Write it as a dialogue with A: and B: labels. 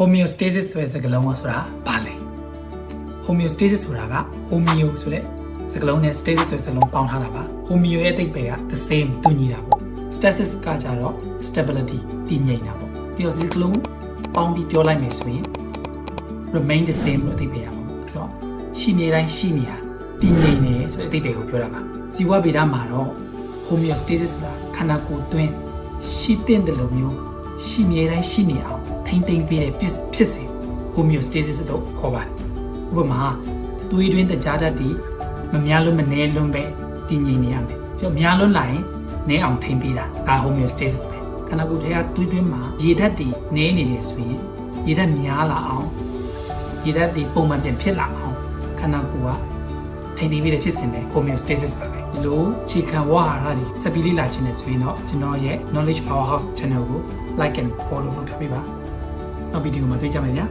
A: homeostasis ဆိုတဲ့စကားလုံးကဆိုတာဘာလဲ homeostasis ဆိုတာက homeo ဆိုတဲ့စကားလုံးနဲ့ stasis ဆိုတဲ့စကားလုံးပေါင်းထားတာပါ homeo ရဲ့အတိတ်ပဲက the same တူညီတာပေါ့ stasis ကကြတော့ stability တည်ငြိမ်တာပေါ့ပြီးတော့စကားလုံးပေါင်းပြီးပြောလိုက်မယ်ဆိုရင် remain the same လို့အတိတ်ပဲရမှာပေါ့ဆိုတော့ရှိနေတိုင်းရှိနေတာတည်ငြိမ်နေဆိုတဲ့အတိတ်ပဲကိုပြောတာပါဇီဝဗေဒမှာတော့ homeostasis ဆိုတာခန္ဓာကိုယ်တွင်းရှိတဲ့တယ်လို့မျိုးရှိနေတိုင်းရှိနေအောင် ထိမ့်သိမ့်ပေးတဲ့ဖြစ်ဖြစ်စဉ် homeostasis လို့ခေါ်ပါတယ်ဥပမာသွေးတွင်းတကြားတတ်သည်မများလို့မနည်းလွန်းပဲတည်ငြိမ်နေရမယ်ကျော်များလွန်းလာရင်နည်းအောင်ထိမ့်ပေးတာဒါ homeostasis ပဲခန္ဓာကိုယ်ထဲကသွေးတွင်းမှာရေဓာတ်တည်နည်းနေတယ်ဆိုရင်ရေဓာတ်များလာအောင်ရေဓာတ်တည်ပုံမှန်ပြန်ဖြစ်လာအောင်ခန္ဓာကိုယ်ကထိန်းသိမ်းပြီးတဲ့ဖြစ်စဉ်ပဲ homeostasis ပါပဲဒီလိုခြေခံဝါဟာရတွေစက်ပြီးလေ့လာခြင်းနဲ့ဆိုရင်တော့ကျွန်တော်ရဲ့ knowledge powerhouse channel ကို like and follow လုပ်ထားပေးပါ နောက်ဗီဒီယိုမှာတွေ့ကြမယ်ဗျာ